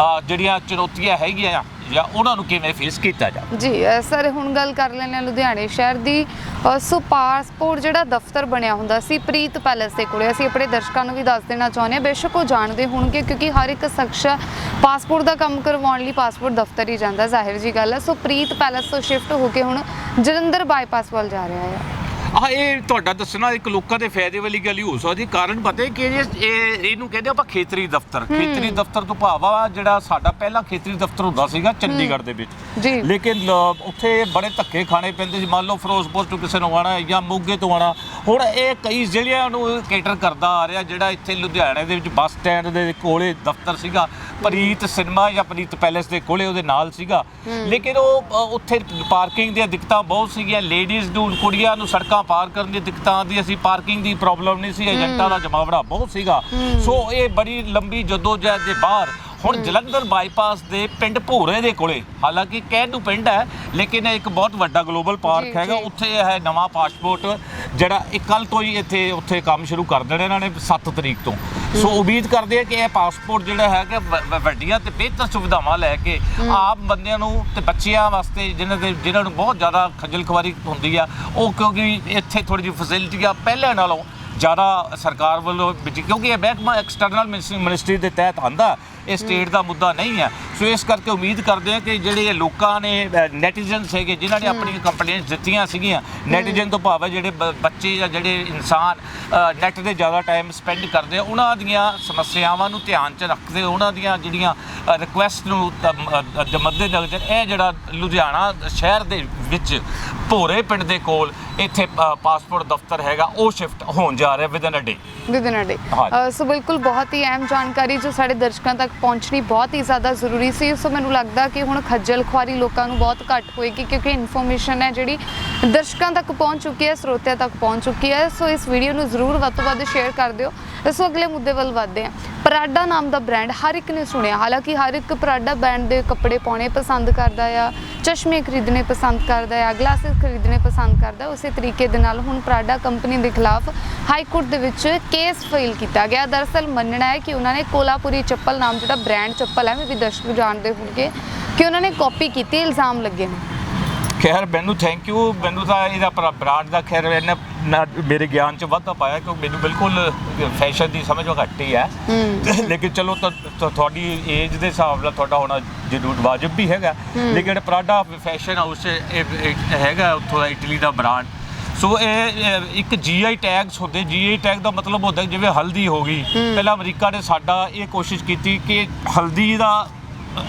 ਆ, ਜਿਹੜੀਆਂ ਚੁਣੌਤੀਆਂ ਹੈਗੀਆਂ ਜਾਂ ਉਹਨਾਂ ਨੂੰ ਕਿਵੇਂ ਫੇਸ ਕੀਤਾ ਜਾਵੇ? ਜੀ ਸਰ, ਹੁਣ ਗੱਲ ਕਰ ਲੈਂਦੇ ਹਾਂ ਲੁਧਿਆਣੇ ਸ਼ਹਿਰ ਦੀ। ਸੋ ਪਾਸਪੋਰਟ ਜਿਹੜਾ ਦਫ਼ਤਰ ਬਣਿਆ ਹੁੰਦਾ ਸੀ, ਪ੍ਰੀਤ ਪੈਲੇਸ ਦੇ ਕੋਲੇ, ਅਸੀਂ ਆਪਣੇ ਦਰਸ਼ਕਾਂ ਨੂੰ ਵੀ ਦੱਸ ਦੇਣਾ ਚਾਹੁੰਦੇ ਹਾਂ, ਬੇਸ਼ੱਕ ਉਹ ਜਾਣਦੇ ਹੋਣਗੇ ਕਿਉਂਕਿ ਹਰ ਇੱਕ ਸ਼ਖਸ ਪਾਸਪੋਰਟ ਦਾ ਕੰਮ ਕਰਵਾਉਣ ਲਈ ਪਾਸਪੋਰਟ ਦਫ਼ਤਰ ਹੀ ਜਾਂਦਾ, ਜ਼ਾਹਿਰ ਜੀ ਗੱਲ ਹੈ। ਸੋ ਪ੍ਰੀਤ ਪੈਲੇਸ ਤੋਂ ਸ਼ਿਫਟ ਹੋ ਕੇ ਹੁਣ ਜਲੰਧਰ ਬਾਈਪਾਸ ਵੱਲ ਜਾ ਰਿਹਾ ਹੈ। ਆ ਇਹ ਤੁਹਾਡਾ ਦੱਸਣਾ ਇੱਕ ਲੋਕਾਂ ਦੇ ਫਾਇਦੇ ਵਾਲੀ ਗੱਲ ਹੀ ਹੋ ਸਕਦੀ ਕਾਰਨ ਪਤਾ ਕਿ ਇਹ ਇਹ- ਇਹਨੂੰ ਕਹਿੰਦੇ ਆਪਾਂ ਖੇਤਰੀ ਦਫ਼ਤਰ। ਖੇਤਰੀ ਦਫ਼ਤਰ ਤੋਂ ਭਾਵ ਆ ਜਿਹੜਾ ਸਾਡਾ ਪਹਿਲਾ ਖੇਤਰੀ ਦਫ਼ਤਰ ਹੁੰਦਾ ਸੀਗਾ ਚੰਡੀਗੜ੍ਹ ਦੇ ਵਿੱਚ। ਲੇਕਿਨ ਉੱਥੇ ਬੜੇ ਧੱਕੇ ਖਾਣੇ ਪੈਂਦੇ ਸੀ। ਮੰਨ ਲਓ ਫਿਰੋਜ਼ਪੁਰ ਤੋਂ ਕਿਸੇ ਨੂੰ ਆਣਾ ਜਾਂ ਮੋਗੇ ਤੋਂ ਆਣਾ ਹੁਣ ਇਹ ਕਈ ਜ਼ਿਲ੍ਹਿਆਂ ਨੂੰ ਕੇਟਰ ਕਰਦਾ ਆ ਰਿਹਾ ਜਿਹੜਾ ਇੱਥੇ ਲੁਧਿਆਣੇ ਦੇ ਵਿੱਚ ਬੱਸ ਸਟੈਂਡ ਦੇ ਕੋਲੇ ਦਫ਼ਤਰ ਸੀਗਾ। ਪ੍ਰੀਤ ਸਿਨੇਮਾ ਜਾਂ ਪ੍ਰੀਤ ਪੈਲੇਸ ਦੇ ਕੋਲੇ ਉਹਦੇ ਨਾਲ ਸੀਗਾ। ਲੇਕਿਨ ਉਹ ਉੱਥੇ ਪਾਰਕਿੰਗ ਦੀਆਂ ਦਿੱਕਤਾਂ ਬਹੁਤ ਸੀਗੀਆਂ। ਲੇਡੀਜ਼ ਨੂੰ ਕੁੜੀਆਂ ਨੂੰ ਸੜਕਾਂ ਪਾਰ ਕਰਨ ਦੀ ਦਿੱਕਤਾਂ ਆਉਂਦੀਆਂ ਸੀ ਪਾਰਕਿੰਗ ਦੀ ਪ੍ਰੋਬਲਮ ਨਹੀਂ ਸੀ ਏਜੰਟਾਂ ਦਾ ਜਮਾਵੜਾ ਬਹੁਤ ਸੀਗਾ। ਸੋ ਇਹ ਬੜੀ ਲੰਬੀ ਜਦੋਜਹਿਦ ਦੇ ਬਾਹਰ ਹੁਣ ਜਲੰਧਰ ਬਾਈਪਾਸ ਦੇ ਪਿੰਡ ਭੋਰੇ ਦੇ ਕੋਲੇ ਹਾਲਾਂਕਿ ਕਹਿਣ ਨੂੰ ਪਿੰਡ ਹੈ ਲੇਕਿਨ ਇਹ ਇੱਕ ਬਹੁਤ ਵੱਡਾ ਗਲੋਬਲ ਪਾਰਕ ਹੈਗਾ। ਉੱਥੇ ਇਹ ਨਵਾਂ ਪਾਸਪੋਰਟ ਜਿਹੜਾ ਇਹ ਕੱਲ ਤੋਂ ਹੀ ਇੱਥੇ ਉੱਥੇ ਕੰਮ ਸ਼ੁਰੂ ਕਰ ਦੇਣਾ ਇਹਨਾਂ ਨੇ 7 ਤਰੀਕ ਤੋਂ। ਸੋ ਉਮੀਦ ਕਰਦੇ ਆ ਕਿ ਇਹ ਪਾਸਪੋਰਟ ਜਿਹੜਾ ਹੈ ਕਿ ਵੱਡੀਆਂ ਤੇ ਬਿਹਤਰ ਸੁਵਿਧਾਵਾਂ ਲੈ ਕੇ ਆਮ ਬੰਦਿਆਂ ਨੂੰ ਤੇ ਬੱਚਿਆਂ ਵਾਸਤੇ ਜਿਨ੍ਹਾਂ ਦੇ ਜਿਨ੍ਹਾਂ ਨੂੰ ਬਹੁਤ ਜ਼ਿਆਦਾ ਖੱਜਲ ਖਵਾਰੀ ਹੁੰਦੀ ਆ ਉਹ ਕਿਉਂਕਿ ਇੱਥੇ ਥੋੜੀ ਜਿਹੀ ਫੈਸਿਲਿਟੀਆਂ ਪਹਿਲਾਂ ਨਾਲੋਂ ਜ਼ਿਆਦਾ ਸਰਕਾਰ ਵੱਲੋਂ ਵਿੱਚ ਕਿਉਂਕਿ ਇਹ ਮਹਿਕਮਾ ਐਕਸਟਰਨਲ ਮਿਨਿਸਟਰੀ ਦੇ ਤਹਿਤ ਆਂਦਾ ਇਹ ਸਟੇਟ ਦਾ ਮੁੱਦਾ ਨਹੀਂ ਹੈ। ਸੋ ਇਸ ਕਰਕੇ ਉਮੀਦ ਕਰਦੇ ਆ ਕਿ ਜਿਹੜੇ ਇਹ ਲੋਕਾਂ ਨੇ ਨੈਟੀਜ਼ਨਸ ਹੈਗੇ ਜਿਨ੍ਹਾਂ ਨੇ ਆਪਣੀਆਂ ਕੰਪਲੇਂਟਸ ਦਿੱਤੀਆਂ ਸੀਗੀਆਂ ਨੈਟੀਜ਼ਨ ਤੋਂ ਭਾਵ ਹੈ ਜਿਹੜੇ ਬੱਚੇ ਜਾਂ ਜਿਹੜੇ ਇਨਸਾਨ ਨੈਟ ਤੇ ਜ਼ਿਆਦਾ ਟਾਈਮ ਸਪੈਂਡ ਕਰਦੇ ਆ ਉਹਨਾਂ ਦੀਆਂ ਸਮੱਸਿਆਵਾਂ ਨੂੰ ਧਿਆਨ 'ਚ ਰੱਖਦੇ ਉਹਨਾਂ ਦੀਆਂ ਜਿਹੜੀਆਂ ਰਿਕੁਐਸਟ ਨੂੰ ਮੱਦੇ ਨਜ਼ਰ ਇਹ ਜਿਹੜਾ ਲੁਧਿਆਣਾ ਸ਼ਹਿਰ ਦੇ ਵਿੱਚ ਭੋਰੇ ਪਿੰਡ ਦੇ ਕੋਲ ਇੱਥੇ ਪਾਸਪੋਰਟ ਦਫ਼ਤਰ ਹੈਗਾ ਉਹ ਸ਼ਿਫਟ ਹੋਣ ਜਾ ਰਿਹਾ ਵਿਦਨ ਅ ਡੇ ਵਿਦਿਨ ਅ ਡੇ। ਸੋ ਬਿਲਕੁਲ ਬਹੁਤ ਹੀ ਅਹਿਮ ਜਾਣਕਾਰੀ ਜੋ ਸਾਡੇ ਦਰਸ਼ਕਾਂ ਤੱਕ ਪਹੁੰਚਣੀ ਬਹੁਤ ਹੀ ਜ਼ਿਆਦਾ ਜ਼ਰੂਰੀ ਸੀ। ਸੋ ਮੈਨੂੰ ਲੱਗਦਾ ਕਿ ਹੁਣ ਖੱਜਲ ਖੁਆਰੀ ਲੋਕਾਂ ਨੂੰ ਬਹੁਤ ਘੱਟ ਹੋਏਗੀ ਕਿਉਂਕਿ ਇਨਫੋਰਮੇਸ਼ਨ ਹੈ ਜਿਹੜੀ ਦਰਸ਼ਕਾਂ ਤੱਕ ਪਹੁੰਚ ਚੁੱਕੀ ਹੈ ਸਰੋਤਿਆਂ ਤੱਕ ਪਹੁੰਚ ਚੁੱਕੀ ਹੈ। ਸੋ ਇਸ ਵੀਡੀਓ ਨੂੰ ਜ਼ਰੂਰ ਵੱਧ ਤੋਂ ਵੱਧ ਸ਼ੇਅਰ ਕਰ ਦਿਓ। ਸੋ ਅਗਲੇ ਮੁੱਦੇ ਵੱਲ ਵਧਦੇ ਹਾਂ। ਪਰਾਡਾ ਨਾਮ ਦਾ ਬ੍ਰਾਂਡ ਹਰ ਇੱਕ ਨੇ ਸੁਣਿਆ। ਹਾਲਾਂਕਿ ਹਰ ਇੱਕ ਪਰਾਡਾ ਬ੍ਰਾਂਡ ਦੇ ਕੱਪੜੇ ਪਾਉਣੇ ਪਸੰਦ ਕਰਦਾ ਆ, ਚਸ਼ਮੇ ਖਰੀਦਣੇ ਪਸੰਦ ਕਰਦਾ ਆ ਗਲਾਸਿਸ ਖਰੀਦਣੇ ਪਸੰਦ ਕਰਦਾ, ਉਸੇ ਤਰੀਕੇ ਦੇ ਨਾਲ ਹੁਣ ਪਰਾਡਾ ਕੰਪਨੀ ਦੇ ਖਿਲਾਫ ਹਾਈ ਕੋਰਟ ਦੇ ਵਿੱਚ ਕੇਸ ਫਾਈਲ ਕੀਤਾ ਗਿਆ। ਦਰਅਸਲ ਮੰਨਣਾ ਹੈ ਕਿ ਉਹਨਾਂ ਨੇ ਕੋਲਾਪੁਰੀ ਚੱਪਲ ਨਾਮ ਜਿਹੜਾ ਬ੍ਰਾਂਡ ਚੱਪਲ ਹੈ ਮੈਂ ਵੀ ਦਰਸ਼ਕ ਜਾਣਦੇ ਹੋਣਗੇ ਕਿ ਉਹਨਾਂ ਨੇ ਕਾਪੀ ਕੀਤੀ, ਇਲਜ਼ਾਮ ਲੱਗੇ ਨੇ। ਖੈਰ ਮੈਨੂੰ ਥੈਂਕ ਯੂ ਮੈਨੂੰ ਤਾਂ ਇਹਦਾ ਬ੍ਰਾਂਡ ਦਾ ਖੈਰ ਇਹਨੇ ਨਾ ਮੇਰੇ ਗਿਆਨ ਚ ਵਾਧਾ ਪਾਇਆ ਕਿਉਂਕਿ ਮੈਨੂੰ ਬਿਲਕੁਲ ਫੈਸ਼ਨ ਦੀ ਸਮਝ ਉਹ ਘੱਟ ਹੀ ਹੈ। ਲੇਕਿਨ ਚਲੋ ਤਾਂ ਤੁਹਾਡੀ ਏਜ ਦੇ ਹਿਸਾਬ ਨਾਲ ਤੁਹਾਡਾ ਹੋਣਾ ਜ਼ਰੂਰ ਵਾਜਬ ਵੀ ਹੈਗਾ। ਲੇਕਿਨ ਪ੍ਰਾਡਾ ਫੈਸ਼ਨ ਹਾਊਸ ਹੈਗਾ ਉੱਥੋਂ ਦਾ ਇਟਲੀ ਦਾ ਬ੍ਰਾਂਡ ਸੋ ਇਹ ਇਹ ਇੱਕ ਜੀਆਈ ਟੈਗਸ ਹੁੰਦੇ। ਜੀਆਈ ਟੈਗ ਦਾ ਮਤਲਬ ਹੁੰਦਾ ਜਿਵੇਂ ਹਲਦੀ ਹੋ ਗਈ। ਪਹਿਲਾਂ ਅਮਰੀਕਾ ਨੇ ਸਾਡਾ ਇਹ ਕੋਸ਼ਿਸ਼ ਕੀਤੀ ਕਿ ਹਲਦੀ ਦਾ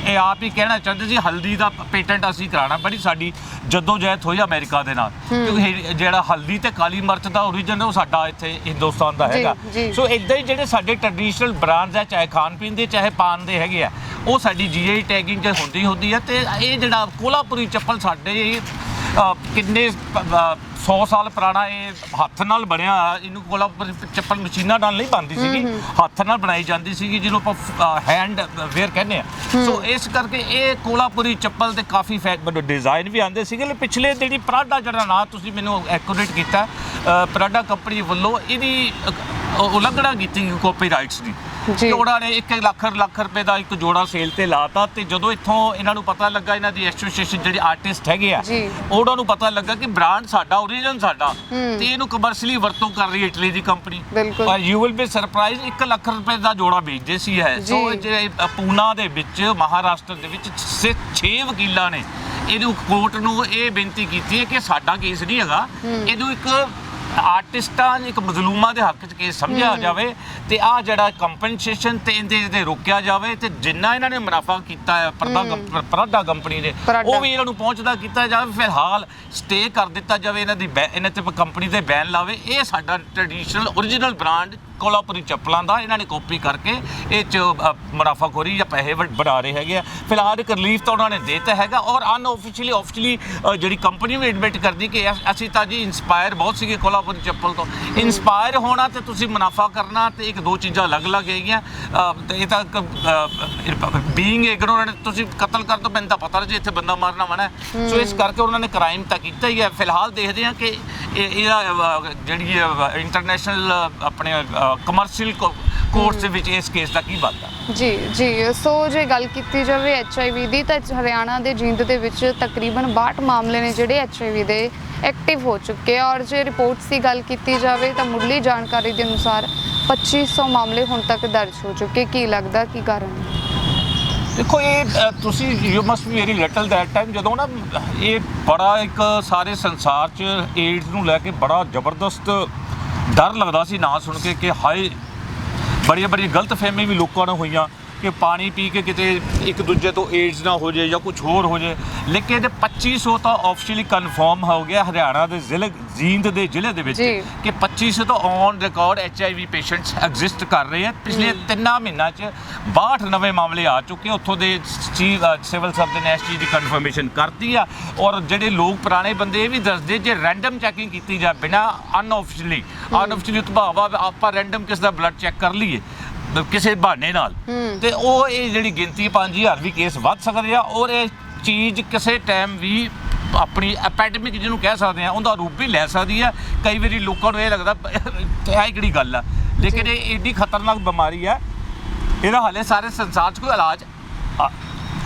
ਇਹ ਆਪ ਹੀ ਕਹਿਣਾ ਚਾਹੁੰਦੇ ਸੀ ਹਲਦੀ ਦਾ ਪੇਟੈਂਟ ਅਸੀਂ ਕਰਾਣਾ ਬੜੀ ਸਾਡੀ ਜਦੋਂ ਜੈਤ ਹੋਈ ਅਮਰੀਕਾ ਦੇ ਨਾਲ। ਕਿਉਂਕਿ ਜਿਹੜਾ ਹਲਦੀ ਤੇ ਕਾਲੀ ਮਿਰਚ ਦਾ origin ਉਹ ਸਾਡਾ ਇੱਥੇ ਹਿੰਦੁਸਤਾਨ ਦਾ ਹੈਗਾ। ਸੋ ਇਦਾਂ ਹੀ ਜਿਹੜੇ ਸਾਡੇ ਟ੍ਰੈਡੀਸ਼ਨਲ ਬ੍ਰਾਂਡਸ ਹੈ ਚਾਹੇ ਖਾਣ ਪੀਣ ਦੇ ਚਾਹੇ ਪਾਨ ਦੇ ਹੈਗੇ ਆ ਉਹ ਸਾਡੀ ਜੀਆਈ ਟੈਗਿੰਗ ਚ ਹੁੰਦੀ ਹੁੰਦੀ ਹੈ ਤੇ ਇਹ ਜਿਹੜਾ ਕੋਲਾਪੁਰੀ ਚੱਪਲ ਸਾਡੇ ਕਿੰਨੇ 100 ਸਾਲ ਪੁਰਾਣਾ ਇਹ ਹੱਥ ਨਾਲ ਬਣਿਆ ਇਹਨੂੰ ਕੋਲਾਪੁਰੀ ਚੱਪਲ ਮਸ਼ੀਨਾਂ ਨਾਲ ਨਹੀਂ ਬਣਦੀ ਸੀਗੀ। ਹੱਥ ਨਾਲ ਬਣਾਈ ਜਾਂਦੀ ਸੀਗੀ ਜਿਹਨੂੰ ਆਪਾਂ ਹੈਂਡ ਵੇਅਰ ਕਹਿੰਦੇ ਆ। ਸੋ ਇਸ ਕਰਕੇ ਇਹ ਕੋਲਾਪੁਰੀ ਚੱਪਲ ਦੇ ਕਾਫੀ ਡਿਜ਼ਾਈਨ ਵੀ ਆਉਂਦੇ ਸੀਗੇ। ਲੈ ਪਿਛਲੇ ਜਿਹੜੀ ਪ੍ਰਾਡਾ ਜਿਹੜਾ ਨਾਂ ਤੁਸੀਂ ਮੈਨੂੰ ਐਕੂਰੇਟ ਕੀਤਾ ਪ੍ਰਾਡਾ ਕੰਪਨੀ ਵੱਲੋਂ ਇਹਦੀ ਉਲੰਘਣਾ ਕੀਤੀ ਕਾਪੀਰਾਈਟਸ ਦੀ। ਜੀ। ਤੇ ਉਹਨਾਂ ਨੇ 1 ਲੱਖ ਲੱਖ ਰੁਪਏ ਦਾ ਇੱਕ ਜੋੜਾ ਸੇਲ ਤੇ ਲਾਤਾ ਤੇ ਜਦੋਂ ਇੱਥੋਂ ਇਹਨਾਂ ਨੂੰ ਪਤਾ ਲੱਗਾ ਇਹਨਾਂ ਦੀ ਐਸੋਸੀਏਸ਼ਨ ਜਿਹੜੇ ਆਰਟਿਸਟ ਹੈਗੇ ਆ ਜੀ। ਉਹਨਾਂ ਨੂੰ ਪਤਾ ਲੱਗਾ ਕਿ ਬ੍ਰਾਂਡ ਸਾਡਾ ਓਰੀਜਨ ਸਾਡਾ ਤੇ ਇਹਨੂੰ ਕਮਰਸ਼ੀਅਲੀ ਵਰਤੋਂ ਕਰ ਰਹੀ ਹੈ ਇਟਲੀ ਦੀ ਕੰਪਨੀ ਬਿਲਕੁਲ। ਪਰ you will be surprise 1 lakh ਰੁਪਏ ਦਾ ਜੋੜਾ ਵੇਚਦੇ ਸੀ ਹੈ ਸੋ। ਜਿਹੜੇ ਪੂਨਾ ਦੇ ਵਿੱਚ ਮਹਾਰਾਸ਼ਟਰ ਦੇ ਵਿੱਚ 6 ਵਕੀਲਾਂ ਨੇ ਇਹਨੂੰ ਕੋਰਟ ਨੂੰ ਇਹ ਬੇਨਤੀ ਕੀਤੀ ਹੈ ਕਿ ਸਾਡਾ ਕੇਸ ਨਹੀਂ ਹੈਗਾ ਇਹਨੂੰ ਇੱਕ ਆਰਟਿਸਟਾਂ ਇੱਕ ਮਜ਼ਲੂਮਾਂ ਦੇ ਹੱਕ 'ਚ ਕੇਸ ਸਮਝਿਆ ਜਾਵੇ ਤੇ ਆ ਜਿਹੜਾ ਕੰਪਨਸੇਸ਼ਨ ਤੇ ਇਹਦੇ ਤੇ ਰੋਕਿਆ ਜਾਵੇ ਤੇ ਜਿੰਨਾ ਇਹਨਾਂ ਨੇ ਮੁਨਾਫਾ ਕੀਤਾ ਹੈ ਪਰਦਾ ਪਰਾਡਾ ਕੰਪਨੀ ਨੇ ਪਰਾਡਾ। ਉਹ ਵੀ ਇਹਨਾਂ ਨੂੰ ਪਹੁੰਚਦਾ ਕੀਤਾ ਜਾਵੇ ਫਿਲਹਾਲ ਸਟੇ ਕਰ ਦਿੱਤਾ ਜਾਵੇ ਇਹਨਾਂ ਦੀ ਇਹਨਾਂ ਤੇ ਕੰਪਨੀ ਤੇ ਬੈਨ ਲਾਵੇ ਇਹ ਸਾਡਾ ਟ੍ਰੈਡੀਸ਼ਨਲ origignal ਬ੍ਰਾਂਡ ਕੋਲਾਪੁਰੀ ਚੱਪਲਾਂ ਦਾ ਇਹਨਾਂ ਨੇ ਕਾਪੀ ਕਰਕੇ ਇਹ ਚ ਮੁਨਾਫਾਖੋਰੀ ਜਾਂ ਪੈਸੇ ਬਣਾ ਰਹੇ ਹੈਗੇ ਆ। ਫਿਲਹਾਲ ਇੱਕ ਰਿਲੀਫ ਤਾਂ ਉਹਨਾਂ ਨੇ ਦੇਤਾ ਹੈਗਾ ਔਰ ਅਨਆਫੀਸ਼ੀਅਲੀ ਆਫੀਸ਼ੀਅਲੀ ਜਿਹੜੀ ਕੰਪਨੀ ਵੀ ਐਡਮਿਟ ਕਰਦੀ ਕਿ ਅਸ- ਤਾਂ ਜੀ ਇਨਸਪਾਇਰ ਬਹੁਤ ਸੀਗੇ ਕੋਲਾਪੁਰੀ ਚੱਪਲ ਤੋਂ। ਇਨਸਪਾਇਰ ਹੋਣਾ ਤੇ ਤੁਸੀਂ ਮੁਨਾਫਾ ਕਰਨਾ ਤੇ ਇੱਕ ਦੋ ਚੀਜ਼ਾਂ ਅਲੱਗ-ਅਲੱਗ ਹੈਗੀਆਂ। ਇਹ ਤਾਂ ਬੀਇੰਗ ਇਗਨੋਰੈਂਟ ਤੁਸੀਂ ਕਤਲ ਕਰ ਦੋ ਮੈਨੂੰ ਤਾਂ ਪਤਾ ਨਹੀਂ ਜੀ ਇੱਥੇ ਬੰਦਾ ਮਾਰਨਾ ਮਨਾ। ਸੋ ਇਸ ਕਰਕੇ ਉਹਨਾਂ ਨੇ ਕ੍ਰਾਈਮ ਤਾਂ ਕੀਤਾ ਹੀ ਹੈ। ਫਿਲਹਾਲ ਦੇਖਦੇ ਹਾਂ ਕਿ ਇਹ ਜਿਹੜੀ ਇੰਟਰਨੈਸ਼ਨਲ ਆਪਣੇ ਕਮਰਸ਼ੀਅਲ ਕੋਰਟਸ ਦੇ ਵਿੱਚ ਇਸ ਕੇਸ ਦਾ ਕੀ ਬਣਦਾ ਜੀ ਜੀ ਸੋ ਜੇ ਗੱਲ ਕੀਤੀ ਜਾਵੇ ਐਚਆਈਵੀ ਦੀ ਤਾਂ ਹਰਿਆਣਾ ਦੇ ਜਿੰਦ ਦੇ ਵਿੱਚ ਤਕਰੀਬਨ 62 ਮਾਮਲੇ ਨੇ ਜਿਹੜੇ ਐਚਆਈਵੀ ਦੇ ਐਕਟਿਵ ਹੋ ਚੁੱਕੇ ਔਰ ਜੇ ਰਿਪੋਰਟਸ ਦੀ ਗੱਲ ਕੀਤੀ ਜਾਵੇ ਤਾਂ ਮੁੱਢਲੀ ਜਾਣਕਾਰੀ ਦੇ ਅਨੁਸਾਰ 2500 ਮਾਮਲੇ ਹੁਣ ਤੱਕ ਦਰਜ ਹੋ ਚੁੱਕੇ। ਕੀ ਲੱਗਦਾ ਕੀ ਕਾਰਨ? ਦੇਖੋ ਇਹ ਤੁਸੀਂ you must be very little that time ਜਦੋਂ ਨਾ ਇਹ ਬੜਾ ਇੱਕ ਸਾਰੇ ਸੰਸਾਰ 'ਚ ਏਡਸ ਨੂੰ ਲੈ ਕੇ ਬੜਾ ਜ਼ਬਰਦਸਤ ਡਰ ਲੱਗਦਾ ਸੀ ਨਾ ਸੁਣ ਕੇ ਕਿ ਹਾਏ ਬੜੀਆਂ ਬੜੀਆਂ ਗਲਤ ਫਹਿਮੀ ਵੀ ਲੋਕਾਂ ਨੂੰ ਹੋਈਆਂ। ਕਿ ਪਾਣੀ ਪੀ ਕੇ ਕਿਤੇ ਇੱਕ ਦੂਜੇ ਤੋਂ ਏਡਸ ਨਾ ਹੋ ਜਾਏ ਜਾਂ ਕੁਝ ਹੋਰ ਹੋ ਜਾਏ। ਲੇਕਿਨ ਇਹ 2500 ਤਾਂ ਆਫੀਸ਼ੀਅਲੀ ਕਨਫਰਮ ਹੋ ਗਿਆ ਹਰਿਆਣਾ ਦੇ ਜ਼ਿਲ੍ਹੇ ਜੀਂਦ ਦੇ ਜ਼ਿਲ੍ਹੇ ਦੇ ਵਿੱਚ ਜੀ। ਕਿ 2500 ਤੋਂ on record HIV patients exist ਕਰ ਰਹੇ ਆ। ਪਿਛਲੇ ਤਿੰਨਾਂ ਮਹੀਨਿਆਂ 'ਚ 62 ਨਵੇਂ ਮਾਮਲੇ ਆ ਚੁੱਕੇ ਉੱਥੋਂ ਦੇ ਚੀਫ ਸਿਵਲ ਸਰਜਨ ਨੇ ਇਸ ਚੀਜ਼ ਦੀ ਕਨਫਰਮੇਸ਼ਨ ਕਰਤੀ ਆ। ਔਰ ਜਿਹੜੇ ਲੋਕ ਪੁਰਾਣੇ ਬੰਦੇ ਇਹ ਵੀ ਦੱਸਦੇ ਜੇ ਰੈਂਡਮ ਚੈਕਿੰਗ ਕੀਤੀ ਜਾ ਬਿਨਾ ਅਨਆਫੀਸ਼ੀਅਲੀ ਅਨਆਫੀਸ਼ੀਅਲੀ ਉਤਭਾਵਾ ਆਪਾਂ ਰੈਂਡਮ ਕਿਸ ਦਾ ਬਲੱਡ ਚੈੱਕ ਕਰ ਲਈਏ। ਕਿਸੇ ਬਹਾਨੇ ਨਾਲ। ਤੇ ਉਹ ਇਹ ਜਿਹੜੀ ਗਿਣਤੀ 5000 ਵੀ ਕੇਸ ਵੱਧ ਸਕਦੇ ਆ ਔਰ ਇਹ ਚੀਜ਼ ਕਿਸੇ ਟਾਈਮ ਵੀ ਆਪਣੀ ਐਪੀਡੈਮਿਕ ਜਿਹਨੂੰ ਕਹਿ ਸਕਦੇ ਆ ਉਹਦਾ ਰੂਪ ਵੀ ਲੈ ਸਕਦੀ ਆ। ਕਈ ਵਾਰੀ ਲੋਕਾਂ ਨੂੰ ਇਹ ਲੱਗਦਾ ਇਹ ਕਿਹੜੀ ਗੱਲ ਆ। ਲੇਕਿਨ ਇਹ ਏਡੀ ਖਤਰਨਾਕ ਬਿਮਾਰੀ ਆ। ਇਹਦਾ ਹਾਲੇ ਸਾਰੇ ਸੰਸਾਰ 'ਚ ਕੋਈ ਇਲਾਜ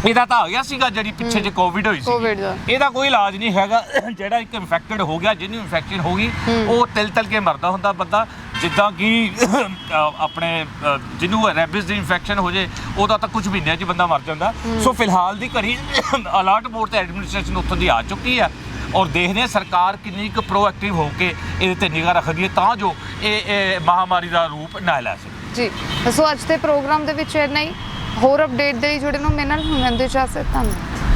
ਇਹਦਾ ਤਾਂ ਆ ਗਿਆ ਸੀਗਾ ਜਿਹੜੀ ਪਿੱਛੇ ਜੇ ਕੋਵਿਡ ਹੋਈ ਸੀ। ਇਹਦਾ ਕੋਈ ਇਲਾਜ ਨਹੀਂ ਹੈਗਾ। ਜਿਹੜਾ ਇੱਕ ਇਨਫੈਕਟਡ ਹੋ ਗਿਆ ਜਿਹਨੂੰ ਇਨਫੈਕਸ਼ਨ ਹੋ ਗਈ ਉਹ ਤਿਲ ਤਿਲ ਕੇ ਮਰਦਾ ਹੁੰਦਾ ਬੰਦਾ। ਜਿੱਦਾਂ ਕਿ ਆਪਣੇ ਅ, ਜਿਹਨੂੰ ਰੈਬਿਸ ਦੀ ਇਨਫੈਕਸ਼ਨ ਹੋ ਜੇ ਉਹਦਾ ਤਾਂ ਕੁਝ ਮਹੀਨਿਆਂ 'ਚ ਬੰਦਾ ਮਰ ਜਾਂਦਾ। ਸੋ ਫਿਲਹਾਲ ਦੀ ਘੜੀ ਅਲਰਟ ਬੋਰਡ ਤੇ ਐਡਮਿਨਿਸਟ੍ਰੇਸ਼ਨ ਉੱਥੋਂ ਦੀ ਆ ਚੁੱਕੀ ਹੈ ਔਰ ਦੇਖਦੇ ਹਾਂ ਸਰਕਾਰ ਕਿੰਨੀ ਕੁ ਪ੍ਰੋਐਕਟਿਵ ਹੋ ਕੇ ਇਹਦੇ ਤੇ ਨਿਗਾਹ ਰੱਖਦੀ ਹੈ ਤਾਂ ਜੋ ਇਹ ਇਹ ਮਹਾਮਾਰੀ ਦਾ ਰੂਪ ਨਾ ਲੈ ਸਕੇ। ਜੀ ਸੋ ਅੱਜ ਦੇ ਪ੍ਰੋਗਰਾਮ ਦੇ ਵਿੱਚ ਇੰਨਾ ਹੀ। ਹੋਰ ਅਪਡੇਟ ਦੇ ਲਈ ਜੁੜੇ ਨੂੰ ਮੇਰੇ ਨਾਲ ਹੁੰਦੇ ਚਾਹਸੇ ਧੰਨਵਾਦ।